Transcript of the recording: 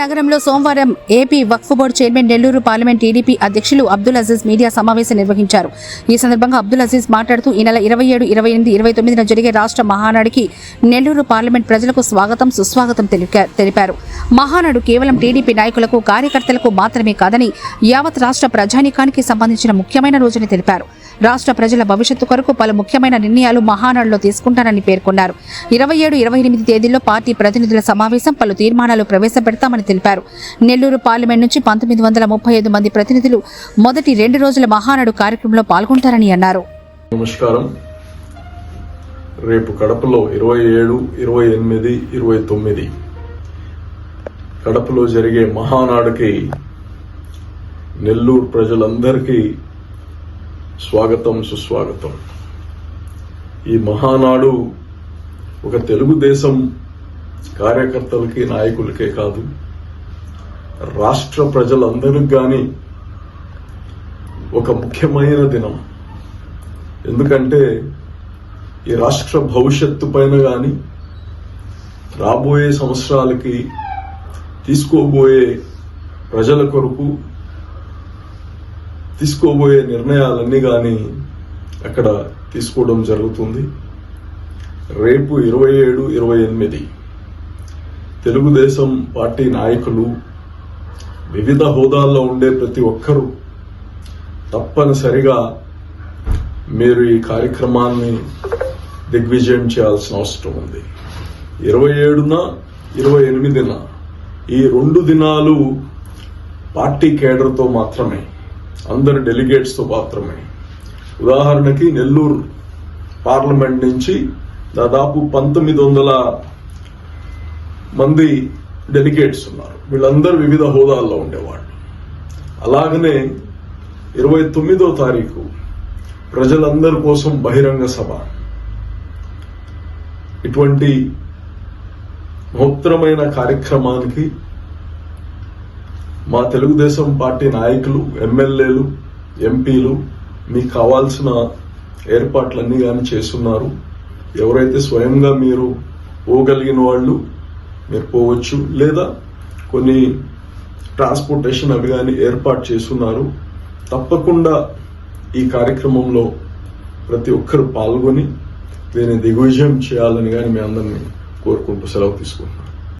నగరంలో సోమవారం AP Waqf board chairman Nellore parliament TDP అధ్యక్షులు అబ్దుల్ అజీజ్ మీడియా సమావేశం నిర్వహించారు. ఈ సందర్భంగా అబ్దుల్ అజీజ్ మాట్లాడుతూ ఈ నెల ఇరవై ఏడు ఇరవై ఎనిమిది ఇరవై తొమ్మిదిన జరిగే రాష్ట్ర మహానాడుకి నెల్లూరు పార్లమెంట్ ప్రజలకు స్వాగతం సుస్వాగతం తెలిపారు. మహానాడు కేవలం టీడీపీ నాయకులకు కార్యకర్తలకు మాత్రమే కాదని యావత్ రాష్ట్ర ప్రజానీకానికి సంబంధించిన ముఖ్యమైన రోజని తెలిపారు. రాష్ట్ర ప్రజల భవిష్యత్తు కొరకు పలు ముఖ్యమైన నిర్ణయాలు మహానాడులో తీసుకుంటానని పేర్కొన్నారు. ఇరవై ఏడు ఇరవై ఎనిమిది తేదీల్లో పార్టీ ప్రతినిధుల సమావేశం పలు తీర్మానాలు ప్రవేశపెడతామని తెలిపారు. నెల్లూరు పార్లమెంట్ నుంచి పంతొమ్మిది వందల ముప్పై ఐదు మంది ప్రతినిధులు మొదటి రెండు రోజుల మహానాడు కార్యక్రమంలో పాల్గొంటారని అన్నారు. నమస్కారం. రేపు కడపలో ఇరవై ఏడు ఇరవై ఎనిమిది ఇరవై తొమ్మిది. కడపలో జరిగే మహానాడుకి నెల్లూరు ప్రజలందరికీ స్వాగతం సుస్వాగతం. ఈ మహానాడు ఒక తెలుగుదేశం కార్యకర్తలకి నాయకులకే కాదు రాష్ట్ర ప్రజలందరికి కానీ ఒక ముఖ్యమైన దినం. ఎందుకంటే ఈ రాష్ట్ర భవిష్యత్తు పైన కానీ రాబోయే సంవత్సరాలకి తీసుకోబోయే ప్రజల కొరకు తీసుకోబోయే నిర్ణయాలన్నీ కానీ అక్కడ తీసుకోవడం జరుగుతుంది. రేపు ఇరవై ఏడు ఇరవై ఎనిమిది తెలుగుదేశం పార్టీ నాయకులు వివిధ హోదాల్లో ఉండే ప్రతి ఒక్కరూ తప్పనిసరిగా మీరు ఈ కార్యక్రమాన్ని దిగ్విజయం చేయాల్సిన అవసరం ఉంది. ఇరవై ఏడున ఇరవై ఎనిమిదిన ఈ రెండు దినాలు పార్టీ కేడర్తో మాత్రమే అందరు డెలిగేట్స్తో మాత్రమే. ఉదాహరణకి నెల్లూరు పార్లమెంట్ నుంచి దాదాపు పంతొమ్మిది వందల మంది డెలిగేట్స్ ఉన్నారు. వీళ్ళందరూ వివిధ హోదాల్లో ఉండేవాళ్ళు. అలాగనే ఇరవై తొమ్మిదో తారీఖు ప్రజలందరి కోసం బహిరంగ సభ. ఇటువంటి మహోత్తరమైన కార్యక్రమానికి మా తెలుగుదేశం పార్టీ నాయకులు ఎమ్మెల్యేలు ఎంపీలు మీకు కావాల్సిన ఏర్పాట్లన్నీ కానీ చేస్తున్నారు. ఎవరైతే స్వయంగా మీరు పోగలిగిన వాళ్ళు మీరు పోవచ్చు లేదా కొన్ని ట్రాన్స్పోర్టేషన్ అవి కానీ ఏర్పాటు చేస్తున్నారు. తప్పకుండా ఈ కార్యక్రమంలో ప్రతి ఒక్కరు పాల్గొని దీన్ని దిగ్విజయం చేయాలని కానీ మీ అందరినీ కోరుకుంటూ సెలవు తీసుకుంటున్నాను.